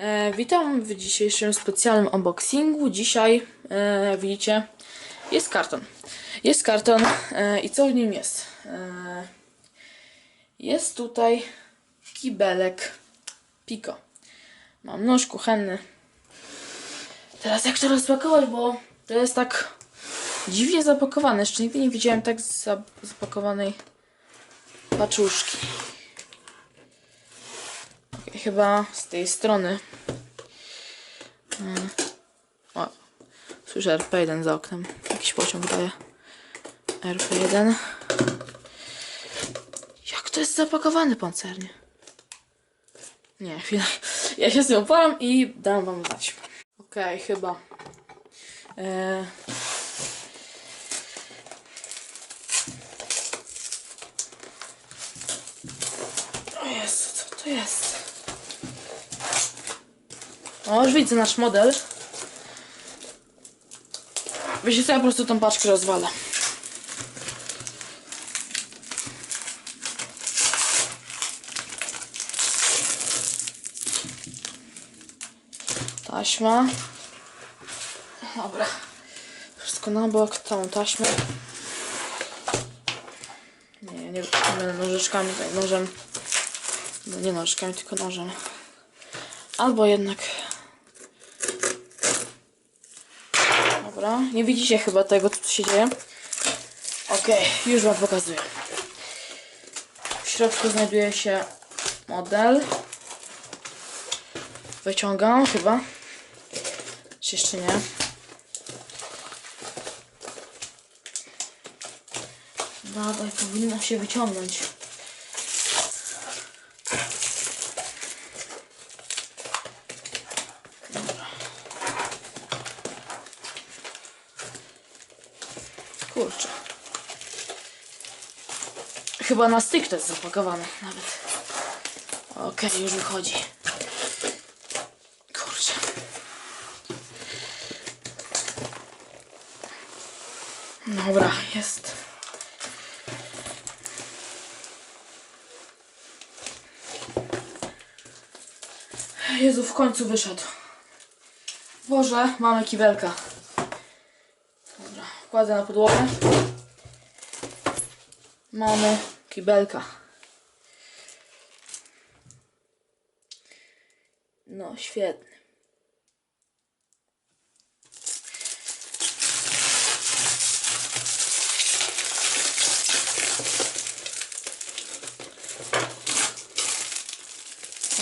E, witam w dzisiejszym specjalnym unboxingu. Dzisiaj, e, jak widzicie, jest karton. Jest karton e, i co w nim jest? E, jest tutaj kibelek Pico. Mam nóż kuchenny. Teraz jak to rozpakować, bo to jest tak dziwnie zapakowane. Jeszcze nigdy nie widziałem tak za- zapakowanej paczuszki. Chyba z tej strony. Mm. O, słyszę RP1 za oknem. Jakiś pociąg daje. RP1. Jak to jest zapakowane pancernie? Nie, chwilę. Ja się z nią poram i dam wam znać. Okej, chyba. Eee, O Jezu, co to jest? O, już widzę nasz model. Wiecie co, ja po prostu tą paczkę rozwalę. Taśma. Dobra. Wszystko na bok, całą taśmę. Nie, nie, będę nożyczkami, tutaj nożem. No nie nożyczkami, tylko nożem. Albo jednak. Dobra, nie widzicie chyba tego, co tu się dzieje. Okej, już wam pokazuję. W środku znajduje się model. Wyciągam chyba. Czy jeszcze nie? Dawaj, powinno się wyciągnąć. Kurczę. Chyba na styk to jest zapakowane nawet. Okej, już wychodzi. Kurczę. Dobra, jest. Jezu, w końcu wyszedł. Boże, mamy kibelka. Dobra, kładę na podłogę. Mamy kibelka. No, świetny.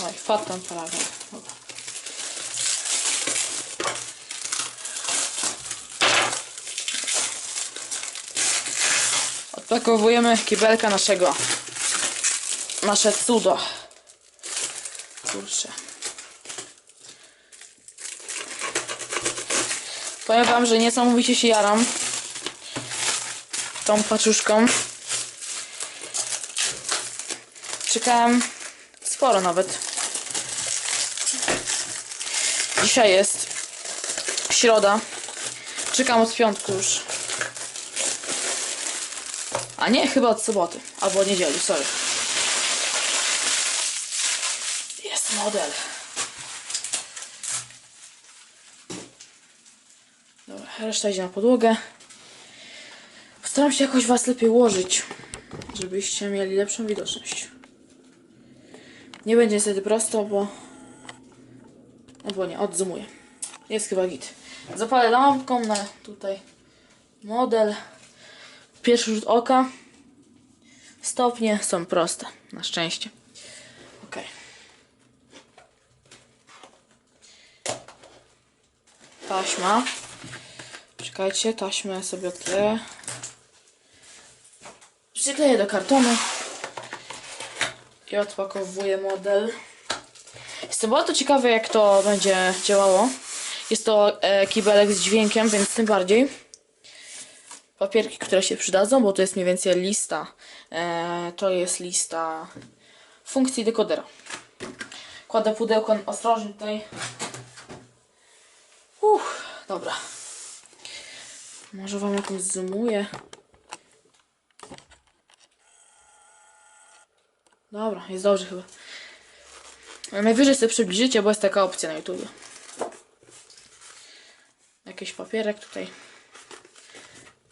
Oj, wpadł tam. Dobra. Odpakowujemy kibelka naszego. Nasze cudo. Kurczę. Powiem wam, że niesamowicie się jaram tą paczuszką. Czekałem sporo nawet. Dzisiaj jest środa. Czekam od piątku już. A nie, chyba od soboty. Albo od niedzieli, sorry. Jest model. Dobra, reszta idzie na podłogę. Postaram się jakoś was lepiej ułożyć, żebyście mieli lepszą widoczność. Nie będzie niestety prosto, bo... Albo nie, odzumuję. Jest chyba git. Zapalę lampką na tutaj model. Pierwszy rzut oka. Stopnie są proste, na szczęście. Ok. Taśma. Czekajcie, taśmę sobie odkleję. Przykleję do kartonu. I odpakowuję model. Jestem bardzo ciekawy, jak to będzie działało. Jest to e, kibelek z dźwiękiem, więc tym bardziej papierki, które się przydadzą, bo to jest mniej więcej lista. E, to jest lista funkcji dekodera. Kładę pudełko ostrożnie tutaj. Uff, dobra. Może wam jakąś zoomuję. Dobra, jest dobrze chyba. Najwyżej sobie przybliżycie, bo jest taka opcja na YouTube. Jakiś papierek tutaj.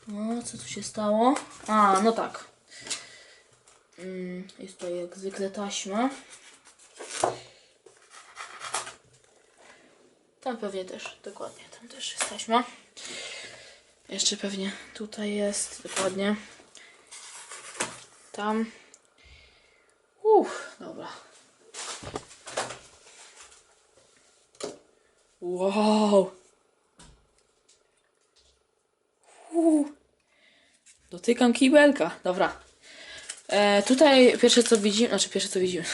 No, co tu się stało? A, no tak. Mm, Jest tutaj jak zwykle taśma. Tam pewnie też, dokładnie, tam też jest taśma. Jeszcze pewnie tutaj jest, dokładnie. Tam. Uff, dobra. Wow. Uuu. Dotykam kibelka. Dobra. E, tutaj pierwsze co widzimy, znaczy pierwsze co widzimy.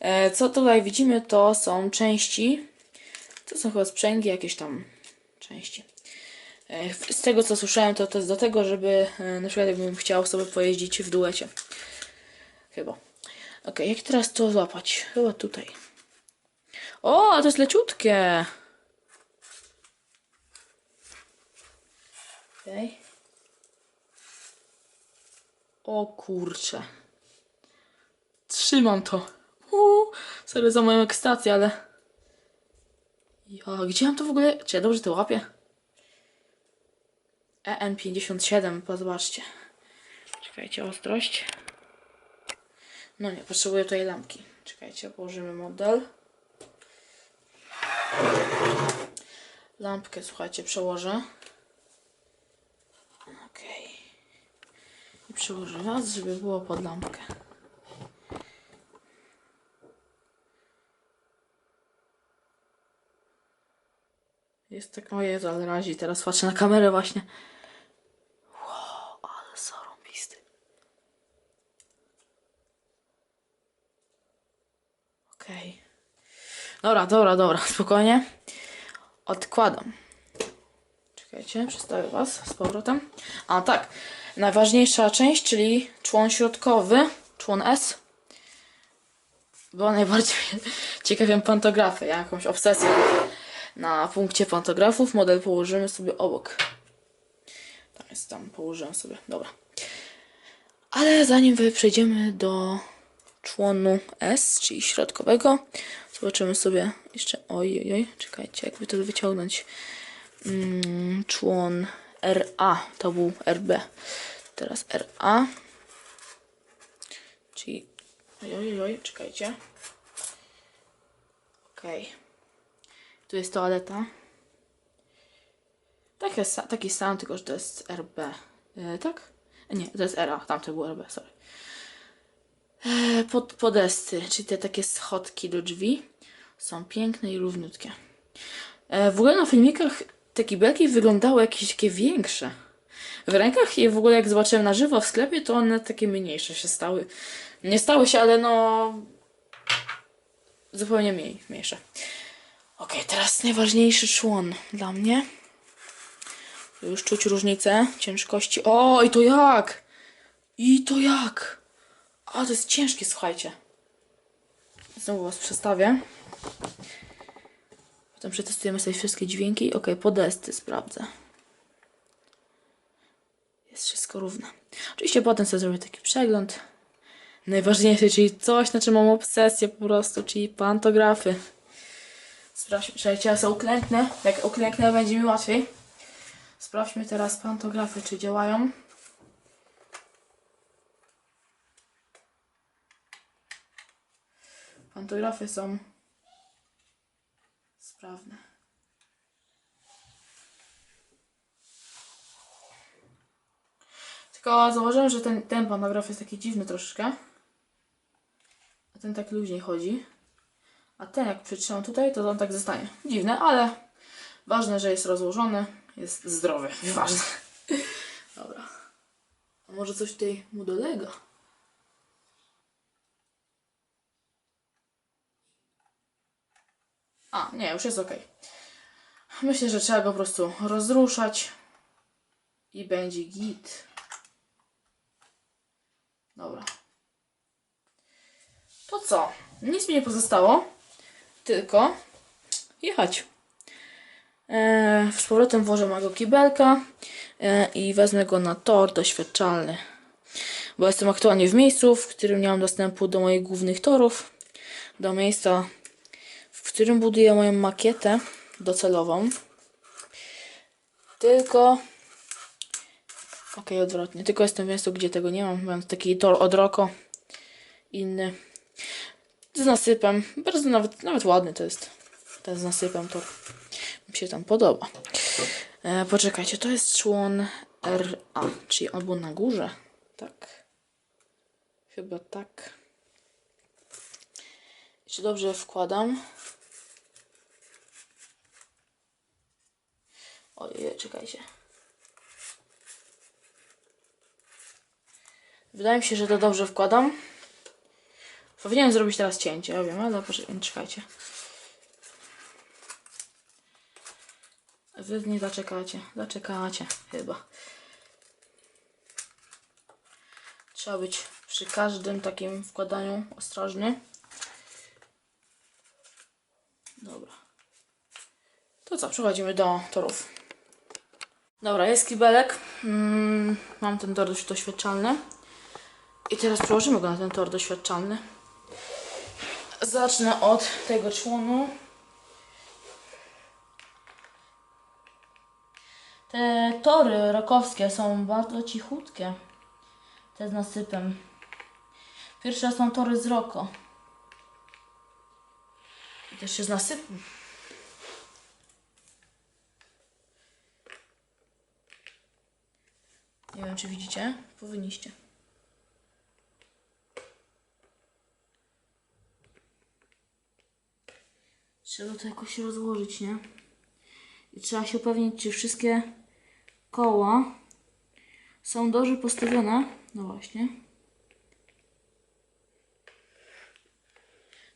E, co tutaj widzimy to są części. To są chyba sprzęgi, jakieś tam części. E, z tego co słyszałem to to jest do tego, żeby e, na przykład jakbym chciał sobie pojeździć w duecie. Chyba. Ok, jak teraz to złapać? Chyba tutaj. O, to jest leciutkie. Okej. O kurcze. Trzymam to. Uuu, sorry za moją ekstację, ale... Ja, gdzie mam to w ogóle? Czy ja dobrze to łapię? E EN57, zobaczcie. Czekajcie, ostrość. No nie, potrzebuję tutaj lampki. Czekajcie, położymy model. Lampkę, słuchajcie, przełożę. Okej. Raz, żeby było pod lampkę. Jest tak, o Jezu, ale razi. Teraz patrzę na kamerę właśnie. Ale zarąbisty. Okej. Dobra, dobra, dobra, spokojnie. Odkładam. Czekajcie, przedstawię Was z powrotem. A tak, najważniejsza część, czyli człon środkowy, człon S. Bo najbardziej ciekawią pantografy. Ja jakąś obsesję na punkcie pantografów. Model położymy sobie obok. Tam jest, tam położyłem sobie. Dobra. Ale zanim przejdziemy do członu S, czyli środkowego, zobaczymy sobie jeszcze. Oj, oj, oj, czekajcie, jakby to wyciągnąć. Mm, człon RA, to był RB. Teraz RA. Czyli. Oj, oj, czekajcie. Okej. Tu jest toaleta. Tak jest, taki sam, tylko że to jest RB. E, tak? Nie, to jest RA, tamte było RB, sorry. E, pod, podesty, czyli te takie schodki do drzwi, są piękne i równiutkie. E, w ogóle na filmikach te kibelki wyglądały jakieś takie większe. W rękach i w ogóle jak zobaczyłem na żywo w sklepie, to one takie mniejsze się stały. Nie stały się, ale no... Zupełnie mniej, mniejsze. Okej, teraz najważniejszy człon dla mnie. Już czuć różnicę ciężkości. O, i to jak? I to jak? A, to jest ciężkie, słuchajcie. Znowu was przestawię. Potem przetestujemy sobie wszystkie dźwięki. Ok, podesty sprawdzę. Jest wszystko równe. Oczywiście potem sobie zrobię taki przegląd. Najważniejsze, czyli coś, na czym mam obsesję po prostu, czyli pantografy. Sprawdźmy, czekajcie, ja sobie uklęknę. Jak uklęknę, będzie mi łatwiej. Sprawdźmy teraz pantografy, czy działają. Pantografy są sprawne. Tylko zauważyłem, że ten, ten pantograf jest taki dziwny troszeczkę. A ten tak luźniej chodzi. A ten jak przytrzymam tutaj, to on tak zostanie. Dziwne, ale ważne, że jest rozłożony. Jest zdrowy. Ważne. Dobra. A może coś tutaj mu dolega? A, nie, już jest ok. Myślę, że trzeba go po prostu rozruszać i będzie git. Dobra. To co? Nic mi nie pozostało, tylko jechać. E, z powrotem włożę mojego kibelka e, i wezmę go na tor doświadczalny. Bo jestem aktualnie w miejscu, w którym nie mam dostępu do moich głównych torów. do miejsca, w którym buduję moją makietę docelową. Tylko. Okej, odwrotnie. Tylko jestem w miejscu, gdzie tego nie mam. Mam taki tor od Roko. Inny. Z nasypem. Bardzo nawet, nawet ładny to jest. Ten z nasypem tor. Mi się tam podoba. E, poczekajcie, to jest człon RA, czyli on był na górze. Tak. Chyba tak. Czy dobrze wkładam? Ojej, czekajcie. Wydaje mi się, że to dobrze wkładam. Powinienem zrobić teraz cięcie, ja wiem, ale czekajcie. Wy nie zaczekacie, zaczekacie chyba. Trzeba być przy każdym takim wkładaniu ostrożny. Dobra. To co, przechodzimy do torów. Dobra, jest kibelek. Mm, mam ten tor doświadczalny. I teraz przełożymy go na ten tor doświadczalny. Zacznę od tego członu. Te tory rokowskie są bardzo cichutkie. Te z nasypem. Pierwsze są tory z roko. I też się z nasypem. Wiem, czy widzicie? Powinniście. Trzeba to jakoś rozłożyć, nie? I trzeba się upewnić, czy wszystkie koła są dobrze postawione. No właśnie.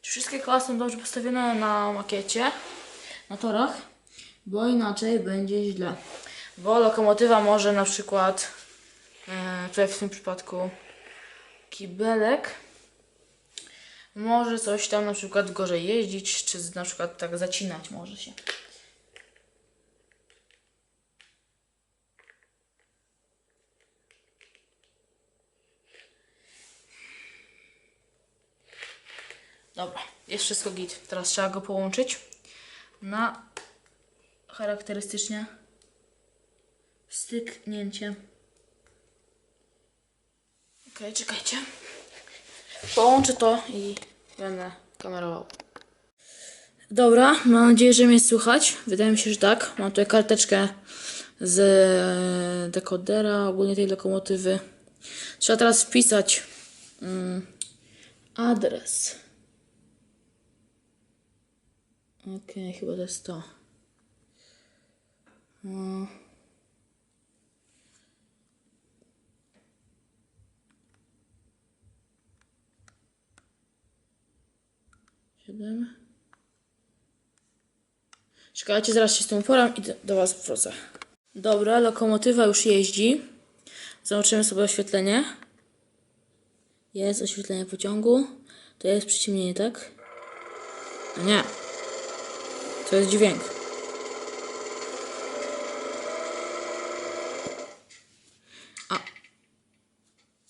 Czy wszystkie koła są dobrze postawione na makiecie, na torach? Bo inaczej będzie źle. Bo lokomotywa może na przykład, tutaj w tym przypadku kibelek, może coś tam na przykład gorzej jeździć, czy na przykład tak zacinać może się. Dobra, jest wszystko git. Teraz trzeba go połączyć na charakterystycznie styknięcie. Okej, czekajcie. Połączę to i będę kamerował. Dobra, mam nadzieję, że mnie słychać. Wydaje mi się, że tak. Mam tutaj karteczkę z dekodera, ogólnie tej lokomotywy. Trzeba teraz wpisać mm, adres. Okej, chyba to jest to. No. Siedem. Czekajcie, zaraz się z tym uporam i do, do Was wrócę. Dobra, lokomotywa już jeździ. Zobaczymy sobie oświetlenie. Jest oświetlenie pociągu. To jest przyciemnienie, tak? A nie. To jest dźwięk. A.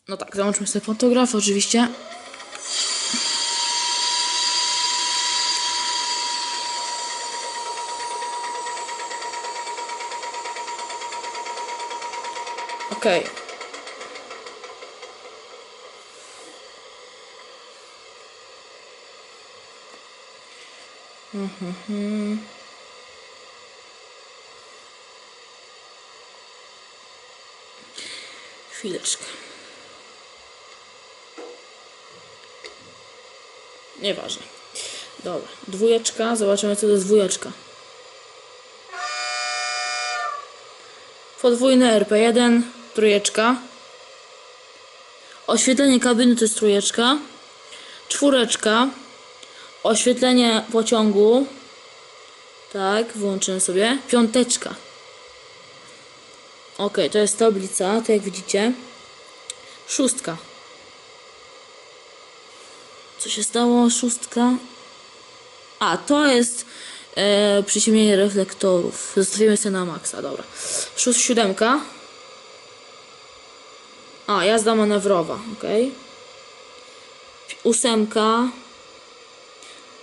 No tak, załączmy sobie fotograf oczywiście. Okej. Chwileczkę. Nieważne. Dobra, dwójeczka. Zobaczymy, co to jest dwójeczka. Podwójny RP1, trójeczka. Oświetlenie kabiny to jest trójeczka. Czwóreczka. Oświetlenie pociągu. Tak, wyłączymy sobie. Piąteczka. Ok, to jest tablica, tak jak widzicie. Szóstka. Co się stało? Szóstka. A, to jest e, przyciemnienie reflektorów. Zostawimy sobie na maksa, dobra. Szóst, siódemka. A, jazda manewrowa, ok. Ósemka.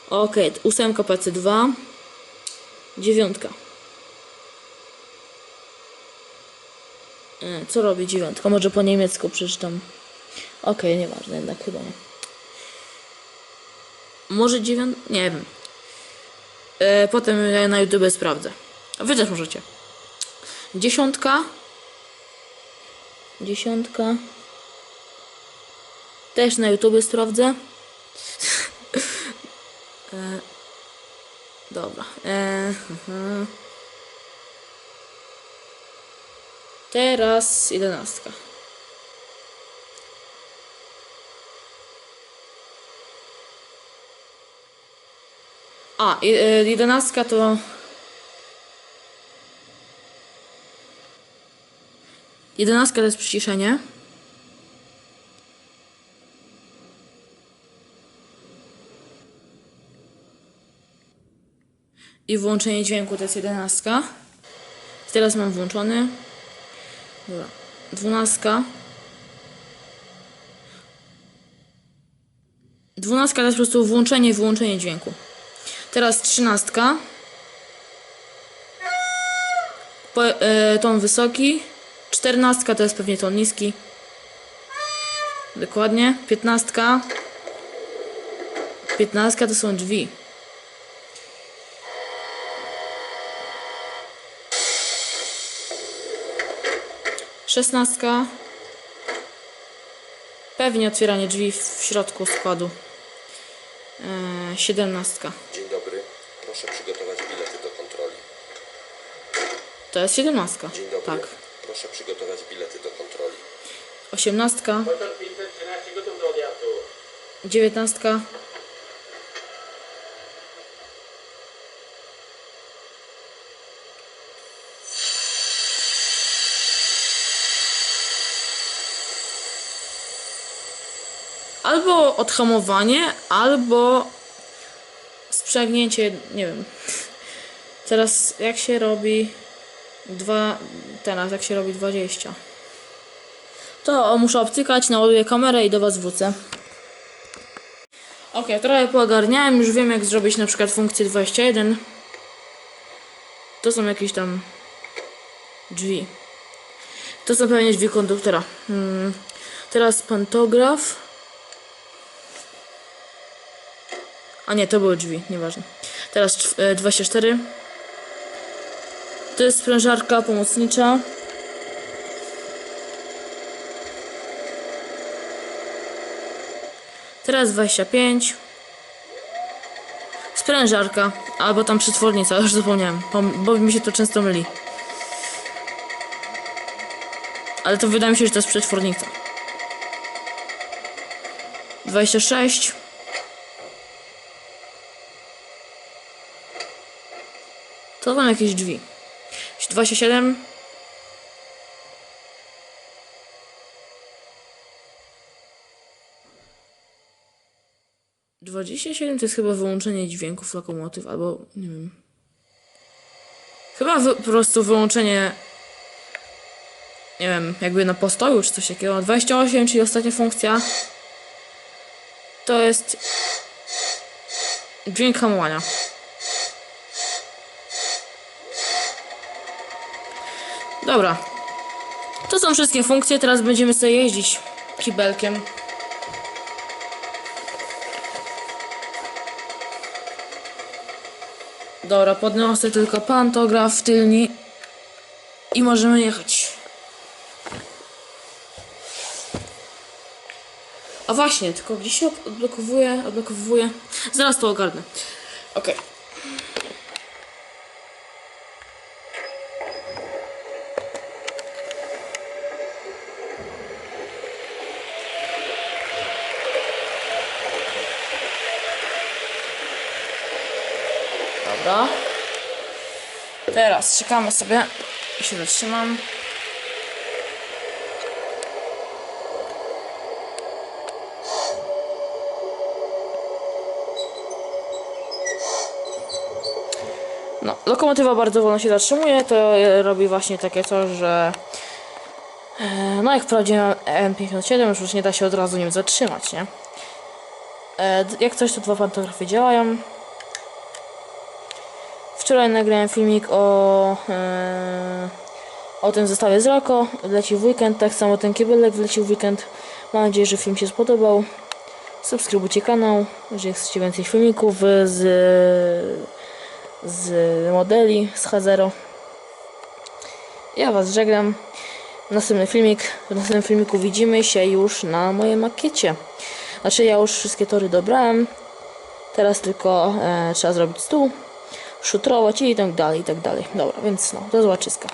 Okay, ósemka PC2. Dziewiątka. E, Co robi dziewiątka? Może po niemiecku przeczytam. Okej, nieważne, jednak chyba nie. Może dziewiątka? Nie wiem. E, potem na YouTube sprawdzę. Wy też możecie. Dziesiątka. Dziesiątka. Też na YouTube sprawdzę. e, dobra. E, aha. Teraz jedenastka. A, e, jedenastka to... Jedenastka to jest przyciszenie. I włączenie dźwięku to jest jedenastka. Teraz mam włączony. Dobra. Dwunastka. Dwunastka to jest po prostu włączenie i wyłączenie dźwięku. Teraz trzynastka. Po, e, ton wysoki. Czternastka to jest pewnie ton niski. Dokładnie. Piętnastka. Piętnastka to są drzwi. Szesnastka. Pewnie otwieranie drzwi w środku składu. E, Siedemnastka. Dzień dobry. Proszę przygotować bilety do kontroli. To jest siedemnastka. Dzień dobry. Tak. Proszę przygotować bilety do kontroli. Osiemnastka. Pociąg 513 gotów do odjazdu. Dziewiętnastka. Albo odhamowanie, albo sprzęgnięcie, nie wiem. Teraz jak się robi dwa, teraz jak się robi 20. To muszę obcykać, naładuję kamerę i do was wrócę. Ok, trochę poogarniałem, już wiem jak zrobić na przykład funkcję 21. To są jakieś tam drzwi. To są pewnie drzwi konduktora. Hmm. Teraz pantograf. A nie, to były drzwi, nieważne. Teraz czw- e, 24. To jest sprężarka pomocnicza. Teraz 25. Sprężarka. Albo tam przetwornica, już zapomniałem. Pom- Bo mi się to często myli. Ale to wydaje mi się, że to jest przetwornica. 26. To mam jakieś drzwi. 27. Dwadzieścia siedem to jest chyba wyłączenie dźwięków lokomotyw, albo nie wiem. Chyba po prostu wyłączenie. Nie wiem, jakby na postoju czy coś takiego. 28, czyli ostatnia funkcja. To jest dźwięk hamowania. Dobra. To są wszystkie funkcje, teraz będziemy sobie jeździć kibelkiem. Dobra, podniosę tylko pantograf tylni i możemy jechać. A właśnie, tylko gdzie się od- odblokowuje, odblokowuje? Zaraz to ogarnę. Okej. Dobra. Teraz czekamy sobie. I się zatrzymam. No, lokomotywa bardzo wolno się zatrzymuje. To e, robi właśnie takie coś, że e, no jak w prawdziwym M57 już nie da się od razu nim zatrzymać, nie? E, Jak coś to dwa pantografy działają. Wczoraj nagrałem filmik o, e, o tym zestawie z Roko. Leci w weekend, tak samo ten kibelek wlecił w weekend. Mam nadzieję, że film się spodobał. Subskrybujcie kanał, jeżeli chcecie więcej filmików z, z modeli z Hazero. Ja Was żegnam. Następny filmik. W następnym filmiku widzimy się już na mojej makiecie. Znaczy ja już wszystkie tory dobrałem. Teraz tylko e, trzeba zrobić stół, szutrować i tak dalej, i tak dalej. Dobra, więc no, do zobaczyska.